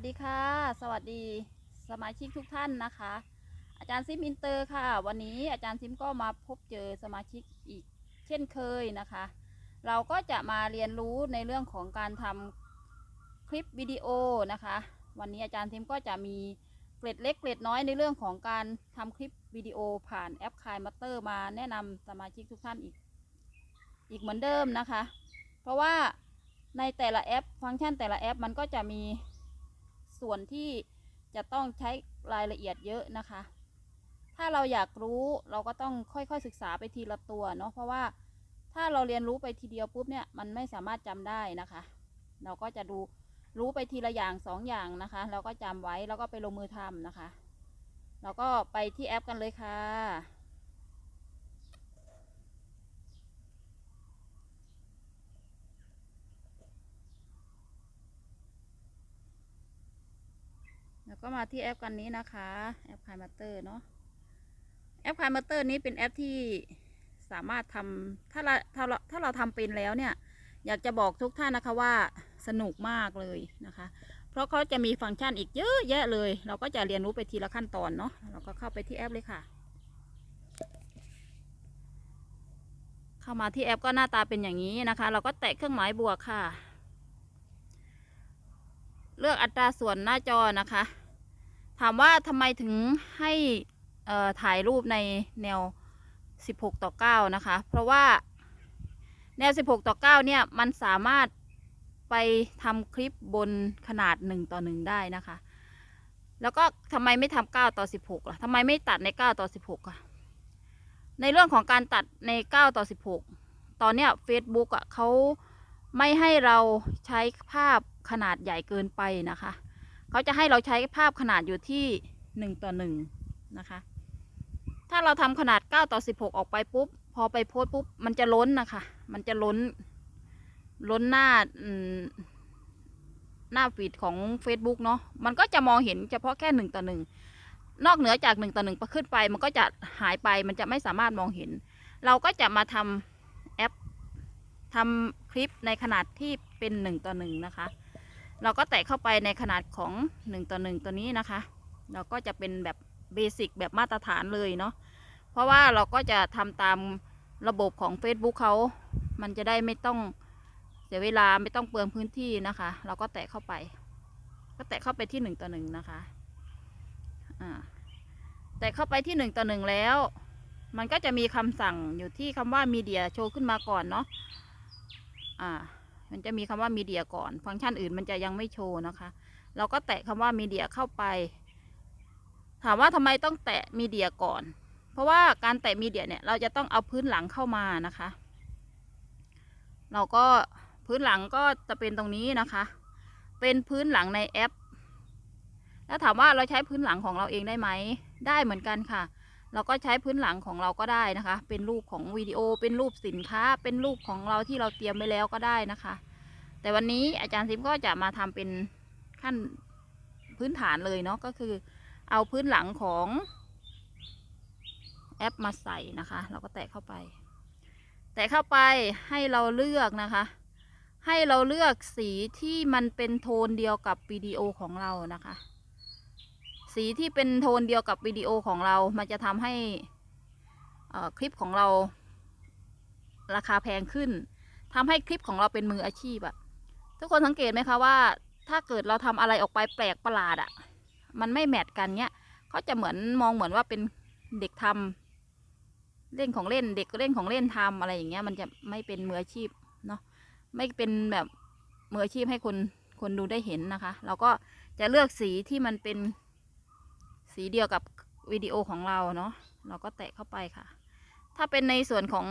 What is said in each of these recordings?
วัสดีค่ะ สวัสดีสมาชิกทุกท่านนะคะ อาจารย์ซิมอินเตอร์ค่ะ วันนี้อาจารย์ซิมก็มาพบเจอสมาชิกอีกเช่นเคยนะคะ เราก็จะมาเรียนรู้ในเรื่องของการทำคลิปวิดีโอนะคะ วันนี้อาจารย์ซิมก็จะมีเกร็ดเล็กเกร็ดน้อยในเรื่องของการทำคลิปวิดีโอผ่านแอปคายมัตเตอร์มาแนะนำสมาชิกทุกท่านอีก อีกเหมือนเดิมนะคะ เพราะว่าในแต่ละแอป ฟังก์ชันแต่ละแอปมันก็จะมี ส่วนที่จะต้องใช้รายละเอียดเยอะนะคะ ถ้าเราอยากรู้เราก็ต้องค่อยๆศึกษาไปทีละตัวเนาะเพราะว่าถ้าเราเรียนรู้ไปทีเดียวปุ๊บเนี่ยมันไม่สามารถจำได้นะคะ เราก็จะดูรู้ไปทีละอย่างสองอย่างนะคะเราก็จำไว้แล้วก็ไปลงมือทำนะคะ เราก็ไปที่แอปกันเลยค่ะ แล้วก็มาที่แอปกันนี้นะคะ แอปคายมาเตอร์เนาะแอปคายมาเตอร์นี้เป็นแอปที่สามารถทำถ้าเราถ้าเราถ้าเราทำเป็นแล้วเนี่ย อยากจะบอกทุกท่านนะคะว่าสนุกมากเลยนะคะ เพราะเขาจะมีฟังก์ชันอีกเยอะแยะเลย เราก็จะเรียนรู้ไปทีละขั้นตอนเนาะเราก็เข้าไปที่แอปเลยค่ะ เข้ามาที่แอปก็หน้าตาเป็นอย่างนี้นะคะ เราก็แตะเครื่องหมายบวกค่ะ เลือกอัตราส่วนหน้าจอนะคะ ถามว่าทำไมถึงให้ถ่ายรูปในแนว 16 ต่อ 9 นะคะ เพราะว่าแนว 16 ต่อ 9 เนี่ย มันสามารถไปทำคลิปบนขนาด 1 ต่อ 1 ได้นะคะ แล้วก็ทำไมไม่ทำ9ต่อ 16 ล่ะทำไมไม่ตัดใน 9 ต่อ 16 อะ ในเรื่องของการตัดใน 9 ต่อ 16 ตอนเนี้ย Facebook อะเขาไม่ให้เราใช้ภาพ ขนาดใหญ่เกินไปนะคะ เขาจะให้เราใช้ภาพขนาดอยู่ที่หนึ่งต่อหนึ่งนะคะ ถ้าเราทำขนาดเก้าต่อสิบหกออกไปปุ๊บ พอไปโพสปุ๊บ มันจะล้นนะคะ มันจะล้น ล้นหน้าหน้าฟีดของ Facebook เนาะมันก็จะมองเห็นเฉพาะแค่หนึ่งต่อหนึ่งนอกเหนือจากหนึ่งต่อหนึ่งไปขึ้นไป มันก็จะหายไปมันจะไม่สามารถมองเห็น เราก็จะมาทำแอปทำคลิปในขนาดที่เป็นหนึ่งต่อหนึ่งนะคะ เราก็แตะเข้าไปในขนาดของ 1 ต่อ 1 ตัวนี้นะคะ เราก็จะเป็นแบบเบสิกแบบมาตรฐานเลยเนาะเพราะว่าเราก็จะทำตามระบบของ Facebook เขา มันจะได้ไม่ต้องเสียเวลาไม่ต้องเปลืองพื้นที่นะคะ เราก็แตะเข้าไป ก็แตะเข้าไปที่ 1 ต่อ 1 นะคะอ่าแตะเข้าไปที่ 1 ต่อ 1 แล้ว มันก็จะมีคำสั่งอยู่ที่คำว่ามีเดียโชว์ขึ้นมาก่อนเนาะอ่า มันจะมีคำว่ามีเดียก่อน ฟังก์ชันอื่นมันจะยังไม่โชว์นะคะ เราก็แตะคำว่ามีเดียเข้าไป ถามว่าทำไมต้องแตะมีเดียก่อน เพราะว่าการแตะมีเดียเนี่ยเราจะต้องเอาพื้นหลังเข้ามานะคะ เราก็พื้นหลังก็จะเป็นตรงนี้นะคะ เป็นพื้นหลังในแอป แล้วถามว่าเราใช้พื้นหลังของเราเองได้ไหม ได้เหมือนกันค่ะ เราก็ใช้พื้นหลังของเราก็ได้นะคะ เป็นรูปของวิดีโอ เป็นรูปสินค้า เป็นรูปของเราที่เราเตรียมไว้แล้วก็ได้นะคะ แต่วันนี้อาจารย์ซิมก็จะมาทำเป็นขั้นพื้นฐานเลยเนาะ ก็คือ เอาพื้นหลังของแอปมาใส่นะคะ เราก็แตะเข้าไป แตะเข้าไปให้เราเลือกนะคะ ให้เราเลือกสีที่มันเป็นโทนเดียวกับวิดีโอของเรานะคะ สีที่เป็นโทนเดียวกับวิดีโอของเรา มันจะทำให้คลิปของเราราคาแพงขึ้นทำให้คลิปของเราเป็นมืออาชีพอะทุกคนสังเกตไหมคะว่า ถ้าเกิดเราทำอะไรออกไปแปลกประหลาดอะมันไม่แมทกันเนี้ยเขาจะเหมือนมองเหมือนว่าเป็นเด็กทำเล่นของเล่นเด็กเล่นของเล่นทำอะไรอย่างเงี้ย มันจะไม่เป็นมืออาชีพเนาะไม่เป็นแบบมืออาชีพให้คนคนดูได้เห็นนะคะ เราก็จะเลือกสีที่มันเป็น สีเดียวกับวิดีโอของเราเนาะเราก็แตะเข้าไปค่ะ ถ้าเป็นในส่วนของ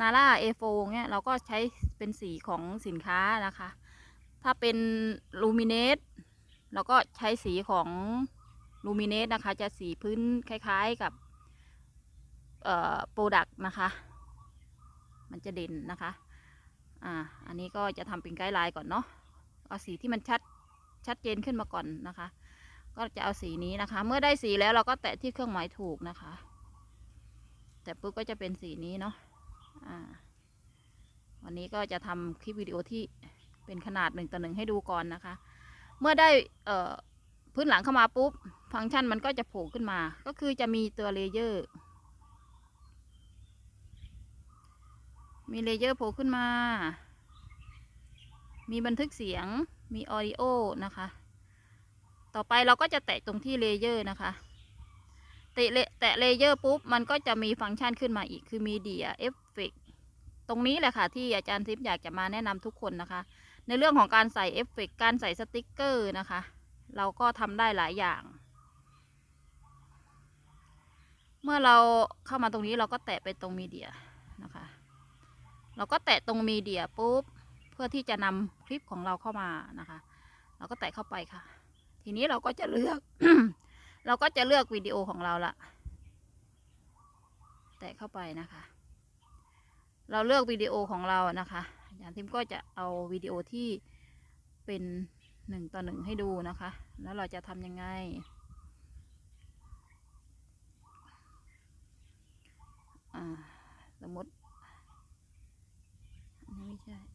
นาร่าเอโฟเนี่ยเราก็ใช้เป็นสีของสินค้านะคะ ถ้าเป็นลูมิเนตเราก็ใช้สีของลูมิเนตนะคะ จะสีพื้นคล้ายๆกับโปรดักต์นะคะ มันจะเด่นนะคะ อ่า อันนี้ก็จะทำเป็นไกด์ไลน์ก่อนเนาะ เอาสีที่มันชัดชัดเจนขึ้นมาก่อนนะคะ ก็จะเอาสีนี้นะคะ เมื่อได้สีแล้วเราก็แตะที่เครื่องหมายถูกนะคะ แต่ปุ๊บก็จะเป็นสีนี้เนาะอ่าวันนี้ก็จะทำคลิปวิดีโอที่เป็นขนาดหนึ่งต่อหนึ่งให้ดูก่อนนะคะ เมื่อได้พื้นหลังเข้ามาปุ๊บ ฟังก์ชันมันก็จะโผล่ขึ้นมา ก็คือจะมีตัวเลเยอร์ มีเลเยอร์โผล่ขึ้นมา มีบันทึกเสียง มีออดิโอนะคะ ต่อไปเราก็จะแตะตรงที่เลเยอร์นะคะ แตะเลแตะเลเยอร์ปุ๊บ มันก็จะมีฟังก์ชันขึ้นมาอีกคือมีเดียเอฟเฟกตรงนี้แหละค่ะ ที่อาจารย์ทิพย์อยากจะมาแนะนำทุกคนนะคะ ในเรื่องของการใส่เอฟเฟกการใส่สติกเกอร์นะคะ เราก็ทำได้หลายอย่าง เมื่อเราเข้ามาตรงนี้เราก็แตะไปตรงมีเดียนะคะ เราก็แตะตรงมีเดียปุ๊บ เพื่อที่จะนำคลิปของเราเข้ามานะคะ เราก็แตะเข้าไปค่ะ ทีนี้เราก็จะเลือก เราก็จะเลือกวิดีโอของเราละแตะเข้าไปนะคะ เราเลือกวิดีโอของเรานะคะอาจารย์ทิมก็จะเอาวิดีโอที่เป็นหนึ่งต่อหนึ่งให้ดูนะคะ แล้วเราจะทำยังไง สมมติไม่ใช่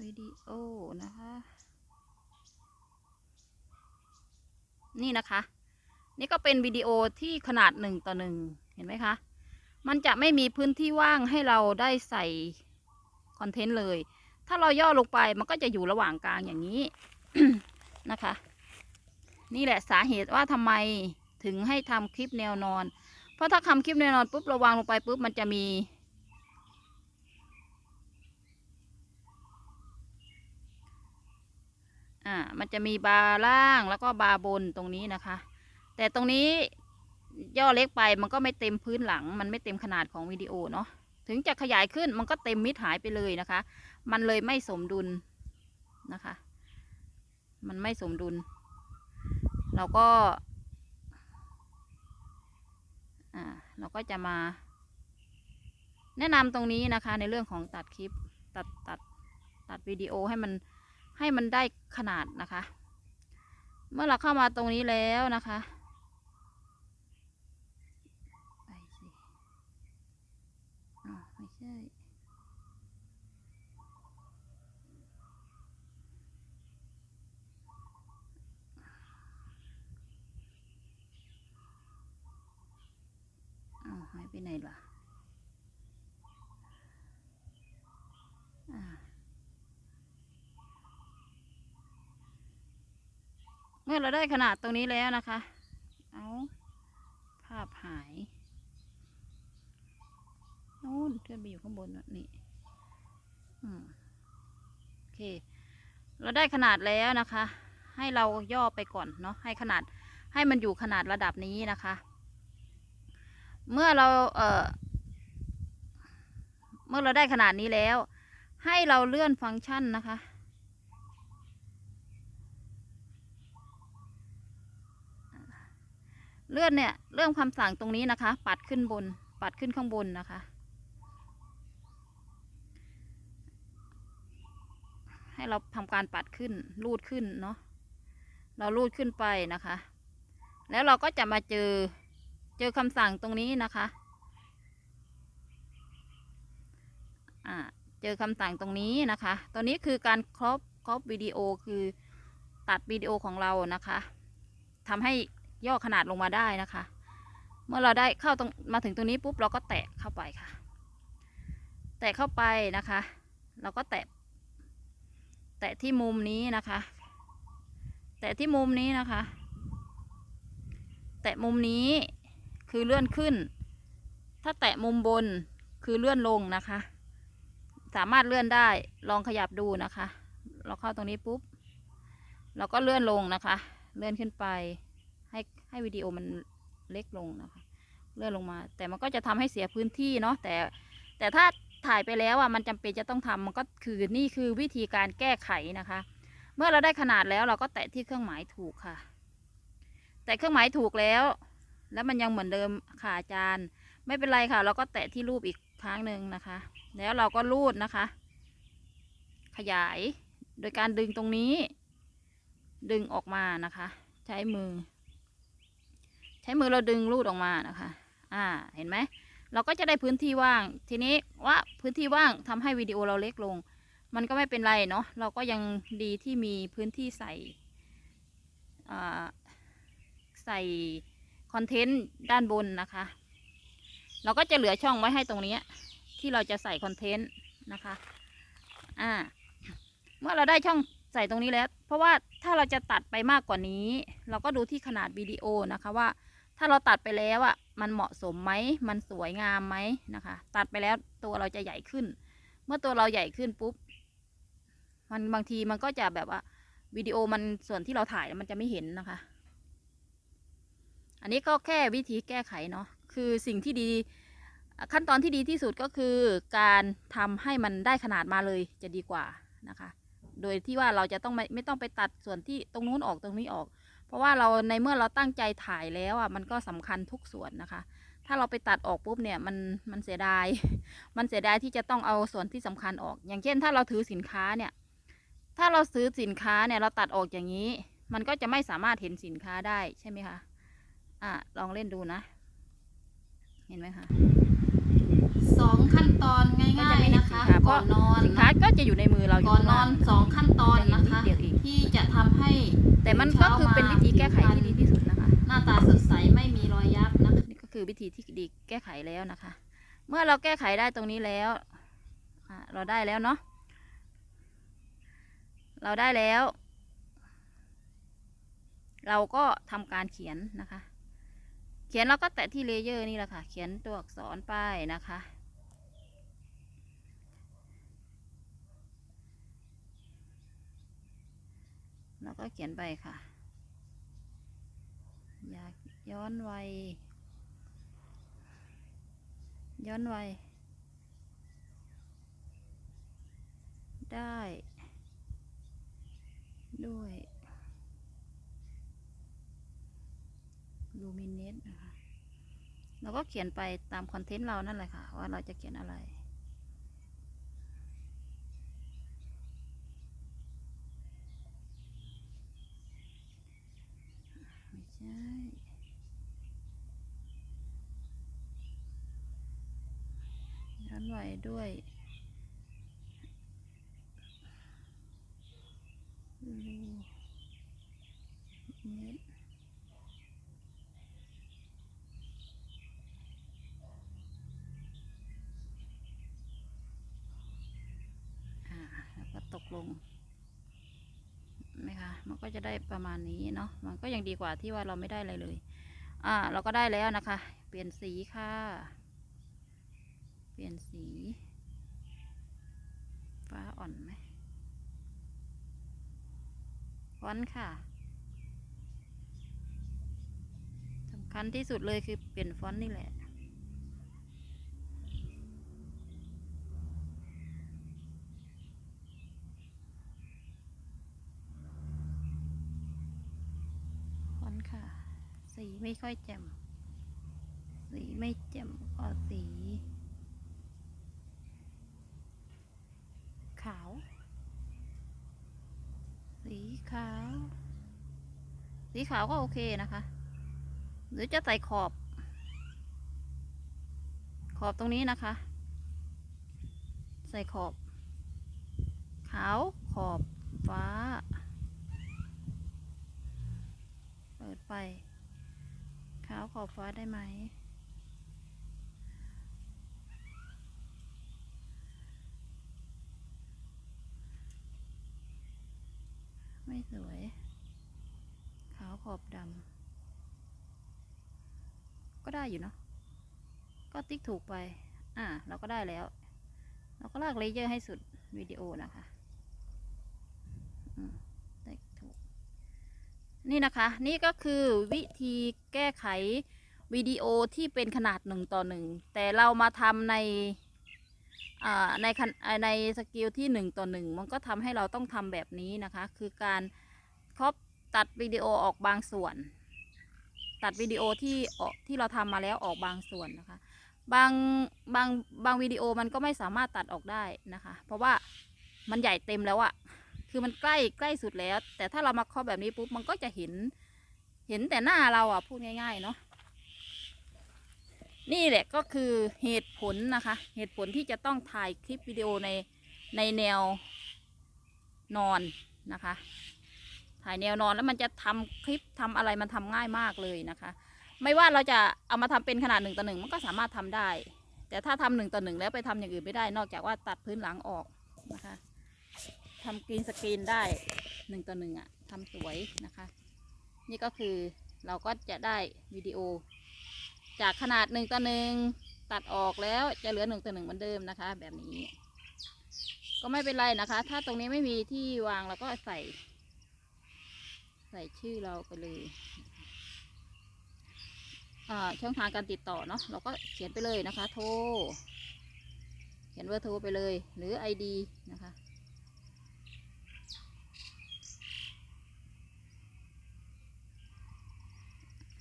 วิดีโอนะคะ นี่นะคะ นี่ก็เป็นวิดีโอที่ขนาดหนึ่งต่อหนึ่งเห็นไหมคะ มันจะไม่มีพื้นที่ว่างให้เราได้ใส่คอนเทนต์เลย ถ้าเราย่อลงไปมันก็จะอยู่ระหว่างกลางอย่างนี้นะคะ นี่แหละสาเหตุว่าทำไมถึงให้ทำคลิปแนวนอน เพราะถ้าทำคลิปแนวนอนปุ๊บเราวางลงไปปุ๊บมันจะมี อ่ามันจะมีบาร์ล่างแล้วก็บาร์บนตรงนี้นะคะ แต่ตรงนี้ย่อเล็กไปมันก็ไม่เต็มพื้นหลัง มันไม่เต็มขนาดของวิดีโอเนาะถึงจะขยายขึ้นมันก็เต็มมิดหายไปเลยนะคะ มันเลยไม่สมดุลนะคะ มันไม่สมดุล เราก็อ่าเราก็จะมา แนะนำตรงนี้นะคะในเรื่องของตัดคลิปตัดตัดตัดวิดีโอให้มัน ให้มันได้ขนาดนะคะ เมื่อเราเข้ามาตรงนี้แล้วนะคะไม่ใช่อ้าวหายไปไหนล่ะอ่า เมื่อเราได้ขนาดตรงนี้แล้วนะคะ เอาภาพหายนู่นเพื่อนไปอยู่ข้างบนน่ะนี่อืมโอเค เราได้ขนาดแล้วนะคะ ให้เราย่อไปก่อนเนาะให้ขนาดให้มันอยู่ขนาดระดับนี้นะคะ เมื่อเราเอ่อเมื่อเราได้ขนาดนี้แล้ว ให้เราเลื่อนฟังก์ชันนะคะ เลื่อนเนี่ยเลื่อนคำสั่งตรงนี้นะคะ ปัดขึ้นบน ปัดขึ้นข้างบนนะคะ ให้เราทำการปัดขึ้นรูดขึ้นเนาะเรารูดขึ้นไปนะคะ แล้วเราก็จะมาเจอเจอคำสั่งตรงนี้นะคะอ่าเจอคำสั่งตรงนี้นะคะ ตัวนี้คือการครอปครอปวิดีโอคือตัดวิดีโอของเรานะคะทำให้ ย่อขนาดลงมาได้นะคะ เมื่อเราได้เข้าตรงมาถึงตรงนี้ปุ๊บเราก็แตะเข้าไปค่ะ แตะเข้าไปนะคะ เราก็แตะ แตะที่มุมนี้นะคะ แตะที่มุมนี้นะคะ แตะมุมนี้คือเลื่อนขึ้น ถ้าแตะมุมบนคือเลื่อนลงนะคะ สามารถเลื่อนได้ลองขยับดูนะคะ เราเข้าตรงนี้ปุ๊บเราก็เลื่อนลงนะคะ เลื่อนขึ้นไป ให้ให้วิดีโอมันเล็กลงนะคะ เลื่อนลงมา แต่มันก็จะทำให้เสียพื้นที่เนาะแต่ แต่ถ้าถ่ายไปแล้วอะมันจำเป็นจะต้องทำมันก็คือนี่คือวิธีการแก้ไขนะคะ เมื่อเราได้ขนาดแล้วเราก็แตะที่เครื่องหมายถูกค่ะ แต่เครื่องหมายถูกแล้ว แล้วมันยังเหมือนเดิมค่ะอาจารย์ ไม่เป็นไรค่ะ เราก็แตะที่รูปอีกครั้งหนึ่งนะคะ แล้วเราก็รูดนะคะ ขยายโดยการดึงตรงนี้ ดึงออกมานะคะ ใช้มือ ใช้มือเราดึงรูดออกมานะคะ อ่า เห็นไหม เราก็จะได้พื้นที่ว่าง ทีนี้ว่าพื้นที่ว่างทำให้วิดีโอเราเล็กลง มันก็ไม่เป็นไรเนาะ เราก็ยังดีที่มีพื้นที่ใส่ใส่คอนเทนต์ด้านบนนะคะ เราก็จะเหลือช่องไว้ให้ตรงนี้ที่เราจะใส่คอนเทนต์นะคะ อ่า เมื่อเราได้ช่องใส่ตรงนี้แล้ว เพราะว่าถ้าเราจะตัดไปมากกว่านี้ เราก็ดูที่ขนาดวิดีโอนะคะว่า ถ้าเราตัดไปแล้วอะ มันเหมาะสมไหม มันสวยงามไหมนะคะ ตัดไปแล้วตัวเราจะใหญ่ขึ้น เมื่อตัวเราใหญ่ขึ้นปุ๊บ มันบางทีมันก็จะแบบว่าวิดีโอมันส่วนที่เราถ่ายมันจะไม่เห็นนะคะ อันนี้ก็แค่วิธีแก้ไขเนาะ คือสิ่งที่ดีขั้นตอนที่ดีที่สุดก็คือการทำให้มันได้ขนาดมาเลยจะดีกว่านะคะ โดยที่ว่าเราจะต้องไม่ไม่ต้องไปตัดส่วนที่ตรงนู้นออกตรงนี้ออก ราะว่าเราในเมื่อเราตั้งใจถ่ายแล้วอะมันก็สำคัญทุกส่วนนะคะ ถ้าเราไปตัดออกปุ๊บเนี่ยมันมันเสียดาย มันเสียดายที่จะต้องเอาส่วนที่สำคัญออก อย่างเช่น ถ้าเราถือสินค้าเนี่ย ถ้าเราซื้อสินค้าเนี่ยเราตัดออกอย่างนี้ มันก็จะไม่สามารถเห็นสินค้าได้ใช่ไหมคะอะลองเล่นดูนะ เห็นไหมคะ สองขั้นตอนง่ายๆนะคะก็จะไม่เห็นสินค้าก่อนนอนสินค้าก็จะอยู่ในมือเราอยู่ก่อนข้างนอล่างนสองขั้นตอนนะคะจะเห็นนิดเดียวเองที่จะทำให้แต่มันก็คือเป็นวิธีแก้ไขที่ดีที่สุดนะคะ หน้าตาสดใสไม่มีรอยยับนะคะนี่ก็คือวิธีที่ดีแก้ไขแล้วนะคะ เมื่อเราแก้ไขได้ตรงนี้แล้วอะเราได้แล้วเนาะเราได้แล้ว เราก็ทำการเขียนนะคะ เขียนเราก็แตะที่เลเยอร์นี่แหละค่ะ เขียนตัวอักษรป้ายนะคะ แล้วก็เขียนไปค่ะ อยากย้อนวัย ย้อนวัย ได้ ด้วย ลูมิเนตนะคะเราก็เขียนไปตามคอนเทนต์เรานั่นแหละค่ะ ว่าเราจะเขียนอะไร ใช่ย้อนไหวด้วยรูเน็ตอ่าแล้วก็ตกลง มันก็จะได้ประมาณนี้เนาะมันก็ยังดีกว่าที่ว่าเราไม่ได้อะไรเลย อ่า เราก็ได้แล้วนะคะ เปลี่ยนสีค่ะ เปลี่ยนสี ฟ้าอ่อนไหมฟอนค่ะสำคัญที่สุดเลยคือเปลี่ยนฟอนต์นี่แหละ ฟอนต์ค่ะ สีไม่ค่อยแจ่ม สีไม่แจ่มก็สี ขาว สีขาว สีขาวก็โอเคนะคะ หรือจะใส่ขอบ ขอบตรงนี้นะคะ ใส่ขอบ ขาวขอบฟ้า เปิดไป ขอบฟ้าได้ไหม ไม่สวย ขาวขอบดำ ก็ได้อยู่เนาะ ก็ติ๊กถูกไป อ่า เราก็ได้แล้ว เราก็ลากเลเยอร์ให้สุดวิดีโอนะคะ อืม นี่นะคะ นี่ก็คือวิธีแก้ไขวิดีโอที่เป็นขนาดหนึ่งต่อหนึ่งแต่เรามาทำในในในสกิลที่หนึ่งต่อหนึ่งมันก็ทำให้เราต้องทำแบบนี้นะคะ คือการครอบตัดวิดีโอออกบางส่วน ตัดวิดีโอที่ออกที่เราทำมาแล้วออกบางส่วนนะคะบางบางบางวิดีโอมันก็ไม่สามารถตัดออกได้นะคะ เพราะว่ามันใหญ่เต็มแล้วอะ คือมันใกล้ใกล้สุดแล้ว แต่ถ้าเรามาครอบแบบนี้ปุ๊บมันก็จะเห็น เห็นแต่หน้าเราอะพูดง่าย ๆ เนาะนี่แหละก็คือเหตุผลนะคะ เหตุผลที่จะต้องถ่ายคลิปวิดีโอในในแนวนอนนะคะ ถ่ายแนวนอนแล้วมันจะทำคลิปทำอะไรมันทำง่ายมากเลยนะคะ ไม่ว่าเราจะเอามาทำเป็นขนาดหนึ่งต่อหนึ่งมันก็สามารถทำได้ แต่ถ้าทำหนึ่งต่อหนึ่งแล้วไปทำอย่างอื่นไม่ได้ นอกจากว่าตัดพื้นหลังออกนะคะ ทำกรีนสกรีนได้หนึ่งต่อหนึ่งอะทำสวยนะคะ นี่ก็คือเราก็จะได้วิดีโอ จากขนาดหนึ่งต่อหนึ่งตัดออกแล้วจะเหลือหนึ่งต่อหนึ่งเหมือนเดิมนะคะ แบบนี้ ก็ไม่เป็นไรนะคะ ถ้าตรงนี้ไม่มีที่วางเราก็ใส่ ใส่ชื่อเราไปเลยอ่าช่องทางการติดต่อเนาะเราก็เขียนไปเลยนะคะ โทร เขียนเบอร์โทรไปเลย หรือ ID นะคะ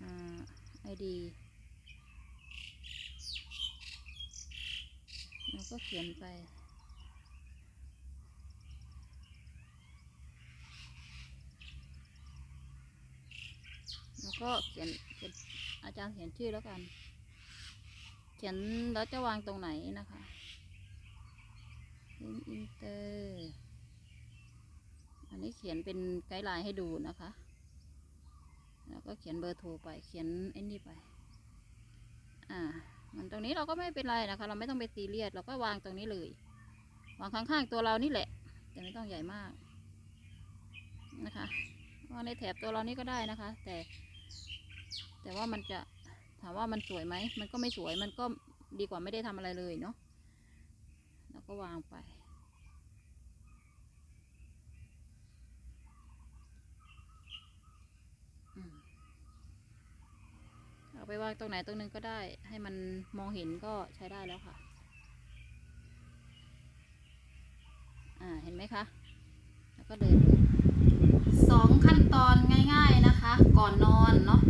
อ่า ID แล้วก็เขียนไป แล้วก็เขียนเขียนอาจารย์เขียนชื่อแล้วกัน เขียนแล้วจะวางตรงไหนนะคะเป็นอินเตอร์ อันนี้เขียนเป็นไกด์ไลน์ให้ดูนะคะ แล้วก็เขียนเบอร์โทรไปเขียนไอ้นี่ไป อ่า มันตรงนี้เราก็ไม่เป็นไรนะคะ เราไม่ต้องไปตีเลียดเราก็วางตรงนี้เลย วางข้างๆตัวเรานี่แหละ แต่ไม่ต้องใหญ่มากนะคะวางในแถบตัวเรานี่ก็ได้นะคะ แต่ แต่ว่ามันจะถามว่ามันสวยไหมมันก็ไม่สวยมันก็ดีกว่าไม่ได้ทำอะไรเลยเนาะแล้วก็วางไป อืมเอา ไปวางตรงไหนตรงนึงก็ได้ ให้มันมองเห็นก็ใช้ได้แล้วค่ะ อ่าเห็นไหมคะ แล้วก็เดินสองขั้นตอนง่าย ๆนะคะ ก่อนนอนเนาะ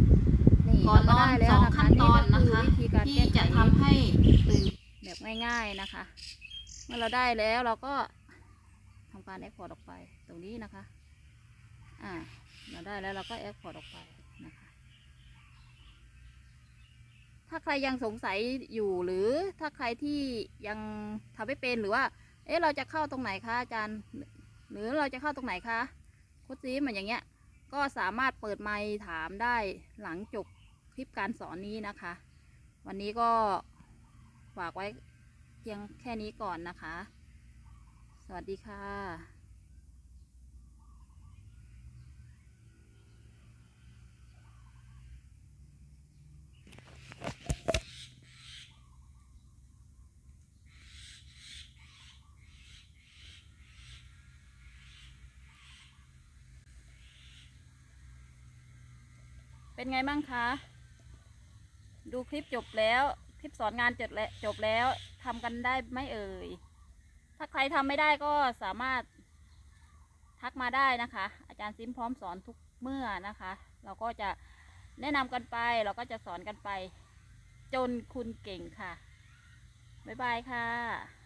นี่ก่อนนเราอนได้แล้สวองนะคะขั้นตอนนะคะวิธีการที่แก้ไขจะทำให้ตื่นแบบง่าย ๆนะคะ เมื่อเราได้แล้วเราก็ทำการแอ p พอร์ตออกไปตรงนี้นะคะ อ่า เราได้แล้วเราก็แอ p พอร์ตออกไปนะคะ ถ้าใครยังสงสัยอยู่หรือถ้าใครที่ยังทำไม่เป็นหรือว่า เอ๊ะเราจะเข้าตรงไหนคะอาจารย์ หรือเราจะเข้าตรงไหนคะโค้ดซีมันอย่างเงี้ย ก็สามารถเปิดไมค์ถามได้หลังจบคลิปการสอนนี้นะคะ วันนี้ก็ฝากไว้เพียงแค่นี้ก่อนนะคะ สวัสดีค่ะ เป็นไงบ้างคะ ดูคลิปจบแล้ว คลิปสอนงานจบแล้วจบแล้วทำกันได้ไหมเอ่ย ถ้าใครทำไม่ได้ก็สามารถทักมาได้นะคะ อาจารย์ซิมพร้อมสอนทุกเมื่อนะคะ เราก็จะแนะนำกันไป เราก็จะสอนกันไป จนคุณเก่งค่ะ บ๊ายบายค่ะ